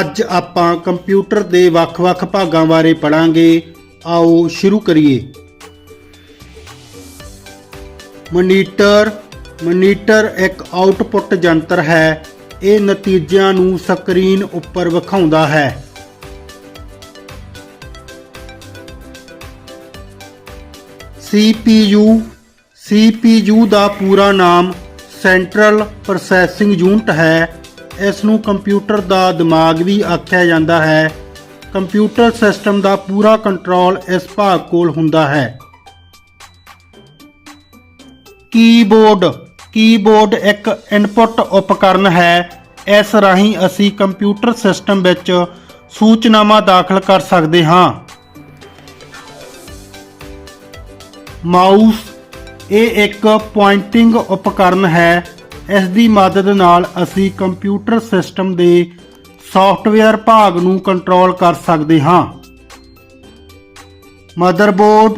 ਅੱਜ ਆਪਾਂ ਕੰਪਿਊਟਰ ਦੇ ਵੱਖ-ਵੱਖ ਭਾਗਾਂ ਬਾਰੇ ਪੜਾਂਗੇ। ਆਓ ਸ਼ੁਰੂ ਕਰੀਏ। ਮੋਨੀਟਰ। ਮੋਨੀਟਰ ਇੱਕ ਆਉਟਪੁੱਟ ਜੰਤਰ ਹੈ। ਇਹ ਨਤੀਜਿਆਂ ਨੂੰ ਸਕਰੀਨ ਉੱਪਰ ਵਿਖਾਉਂਦਾ ਹੈ। CPU CPU ਦਾ ਪੂਰਾ ਨਾਮ ਸੈਂਟਰਲ ਪ੍ਰੋਸੈਸਿੰਗ ਯੂਨਿਟ ਹੈ। ਇਸ ਨੂੰ ਕੰਪਿਊਟਰ ਦਾ ਦਿਮਾਗ ਵੀ ਆਖਿਆ ਜਾਂਦਾ ਹੈ। ਕੰਪਿਊਟਰ ਸਿਸਟਮ ਦਾ ਪੂਰਾ ਕੰਟਰੋਲ ਇਸ ਭਾਗ ਕੋਲ ਹੁੰਦਾ ਹੈ। ਕੀਬੋਰਡ। ਕੀਬੋਰਡ ਇੱਕ ਇਨਪੁੱਟ ਉਪਕਰਨ ਹੈ। ਇਸ ਰਾਹੀਂ ਅਸੀਂ ਕੰਪਿਊਟਰ ਸਿਸਟਮ ਵਿੱਚ ਸੂਚਨਾਵਾਂ ਦਾਖਲ ਕਰ ਸਕਦੇ ਹਾਂ। ਮਾਊਸ। ਇਹ ਇੱਕ ਪੁਆਇੰਟਿੰਗ ਉਪਕਰਨ ਹੈ। ਇਸ ਦੀ ਮਦਦ ਨਾਲ ਅਸੀਂ ਕੰਪਿਊਟਰ ਸਿਸਟਮ ਦੇ ਸੌਫਟਵੇਅਰ ਭਾਗ ਨੂੰ ਕੰਟਰੋਲ ਕਰ ਸਕਦੇ ਹਾਂ। ਮਦਰਬੋਰਡ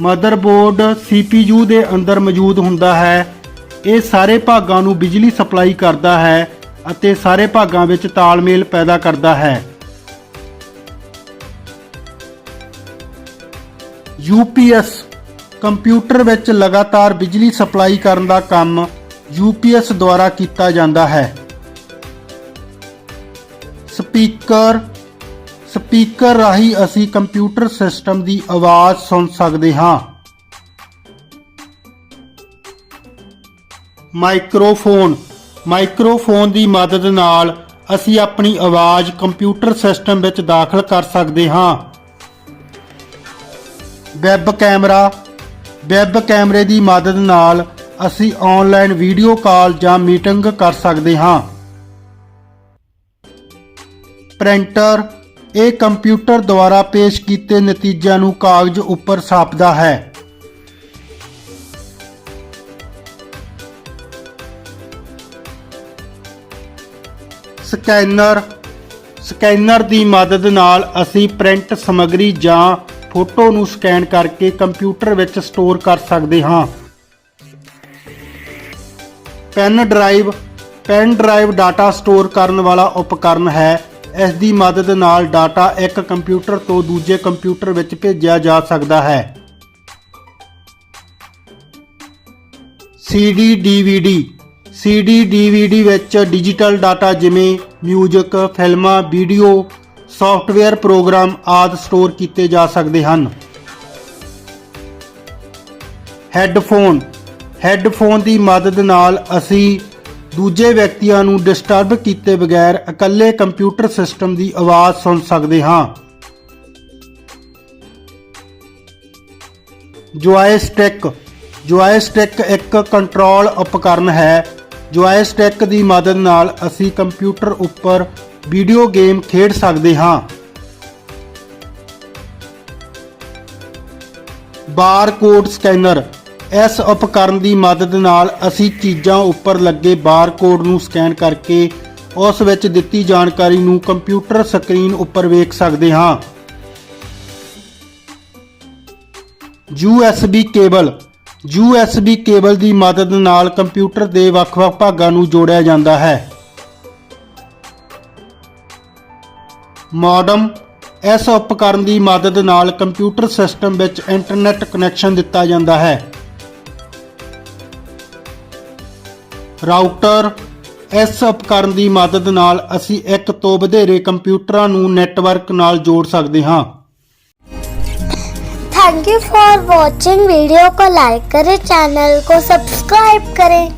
ਮਦਰਬੋਰਡ CPU ਦੇ ਅੰਦਰ ਮੌਜੂਦ ਹੁੰਦਾ ਹੈ। ਇਹ ਸਾਰੇ ਭਾਗਾਂ ਨੂੰ ਬਿਜਲੀ ਸਪਲਾਈ ਕਰਦਾ ਹੈ ਅਤੇ ਸਾਰੇ ਭਾਗਾਂ ਵਿੱਚ ਤਾਲਮੇਲ ਪੈਦਾ ਕਰਦਾ ਹੈ। UPS ਕੰਪਿਊਟਰ ਵਿੱਚ ਲਗਾਤਾਰ ਬਿਜਲੀ ਸਪਲਾਈ ਕਰਨ ਦਾ ਕੰਮ UPS ਦੁਆਰਾ ਕੀਤਾ ਜਾਂਦਾ ਹੈ। ਸਪੀਕਰ ਸਪੀਕਰ ਰਾਹੀਂ ਅਸੀਂ ਕੰਪਿਊਟਰ ਸਿਸਟਮ ਦੀ ਆਵਾਜ਼ ਸੁਣ ਸਕਦੇ ਹਾਂ। ਮਾਈਕਰੋਫੋਨ ਮਾਈਕਰੋਫੋਨ ਦੀ ਮਦਦ ਨਾਲ ਅਸੀਂ ਆਪਣੀ ਆਵਾਜ਼ ਕੰਪਿਊਟਰ ਸਿਸਟਮ ਵਿੱਚ ਦਾਖਲ ਕਰ ਸਕਦੇ ਹਾਂ। ਵੈਬ ਕੈਮਰਾ, ਵੈਬ ਕੈਮਰੇ ਦੀ ਮਦਦ ਨਾਲ ਅਸੀਂ ਆਨਲਾਈਨ ਵੀਡੀਓ ਕਾਲ ਜਾਂ ਮੀਟਿੰਗ ਕਰ ਸਕਦੇ ਹਾਂ। ਪ੍ਰਿੰਟਰ ਇਹ ਕੰਪਿਊਟਰ ਦੁਆਰਾ ਪੇਸ਼ ਕੀਤੇ ਨਤੀਜਿਆਂ ਨੂੰ ਕਾਗਜ਼ ਉੱਪਰ ਛਾਪਦਾ ਹੈ। ਸਕੈਨਰ ਸਕੈਨਰ ਦੀ ਮਦਦ ਨਾਲ ਅਸੀਂ ਪ੍ਰਿੰਟ ਸਮੱਗਰੀ ਜਾਂ ਫੋਟੋ ਨੂੰ ਸਕੈਨ ਕਰਕੇ ਕੰਪਿਊਟਰ ਵਿੱਚ ਸਟੋਰ ਕਰ ਸਕਦੇ ਹਾਂ। Pen drive pen drive data store ਕਰਨ ਵਾਲਾ ਉਪਕਰਨ ਹੈ। ਇਸ ਦੀ ਮਦਦ ਨਾਲ ਡਾਟਾ ਇੱਕ ਕੰਪਿਊਟਰ ਤੋਂ ਦੂਜੇ ਕੰਪਿਊਟਰ ਵਿੱਚ ਭੇਜਿਆ ਜਾ ਸਕਦਾ ਹੈ। CD DVD CD DVD ਵਿੱਚ ਡਿਜੀਟਲ ਡਾਟਾ ਜਿਵੇਂ ਮਿਊਜ਼ਿਕ ਫਿਲਮਾਂ ਵੀਡੀਓ ਸੌਫਟਵੇਅਰ ਪ੍ਰੋਗਰਾਮ ਆਦਿ ਸਟੋਰ ਕੀਤੇ ਜਾ ਸਕਦੇ ਹਨ। ਹੈੱਡਫੋਨ ਹੈੱਡਫੋਨ ਦੀ ਮਦਦ ਨਾਲ ਅਸੀਂ ਦੂਜੇ ਵਿਅਕਤੀਆਂ ਨੂੰ ਡਿਸਟਰਬ ਕੀਤੇ ਬਗੈਰ ਇਕੱਲੇ ਕੰਪਿਊਟਰ ਸਿਸਟਮ ਦੀ ਆਵਾਜ਼ ਸੁਣ ਸਕਦੇ ਹਾਂ। ਜੋਇਸਟਿਕ ਜੋਇਸਟਿਕ ਇੱਕ ਕੰਟਰੋਲ ਉਪਕਰਨ ਹੈ। ਜੋਇਸਟਿਕ ਦੀ ਮਦਦ ਨਾਲ ਅਸੀਂ ਕੰਪਿਊਟਰ ਉੱਪਰ ਵੀਡੀਓ ਗੇਮ ਖੇਡ ਸਕਦੇ ਹਾਂ। Barcode scanner. ਇਸ ਉਪਕਰਨ ਦੀ ਮਦਦ ਨਾਲ ਅਸੀਂ ਚੀਜ਼ਾਂ ਉੱਪਰ ਲੱਗੇ ਬਾਰਕੋਡ ਨੂੰ ਸਕੈਨ ਕਰਕੇ ਉਸ ਵਿੱਚ ਦਿੱਤੀ ਜਾਣਕਾਰੀ ਨੂੰ ਕੰਪਿਊਟਰ ਸਕਰੀਨ ਉੱਪਰ ਵੇਖ ਸਕਦੇ ਹਾਂ। USB cable. USB ਕੇਬਲ ਦੀ ਮਦਦ ਨਾਲ ਕੰਪਿਊਟਰ ਦੇ ਵੱਖ-ਵੱਖ ਭਾਗਾਂ ਨੂੰ ਜੋੜਿਆ ਜਾਂਦਾ ਹੈ। ਮੋਡਮ, ਇਸ ਉਪਕਰਨ ਦੀ ਮਦਦ ਨਾਲ ਕੰਪਿਊਟਰ ਸਿਸਟਮ ਵਿੱਚ ਇੰਟਰਨੈਟ ਕਨੈਕਸ਼ਨ ਦਿੱਤਾ ਜਾਂਦਾ ਹੈ। ਰਾਊਟਰ ਇਸ ਉਪਕਰਨ ਦੀ ਮਦਦ ਨਾਲ ਅਸੀਂ ਇੱਕ ਤੋਂ ਵਧੇਰੇ ਕੰਪਿਊਟਰਾਂ ਨੂੰ ਨੈਟਵਰਕ ਨਾਲ ਜੋੜ ਸਕਦੇ ਹਾਂ thank you for watching video को लाइक करें चैनल को सब्सक्राइब करें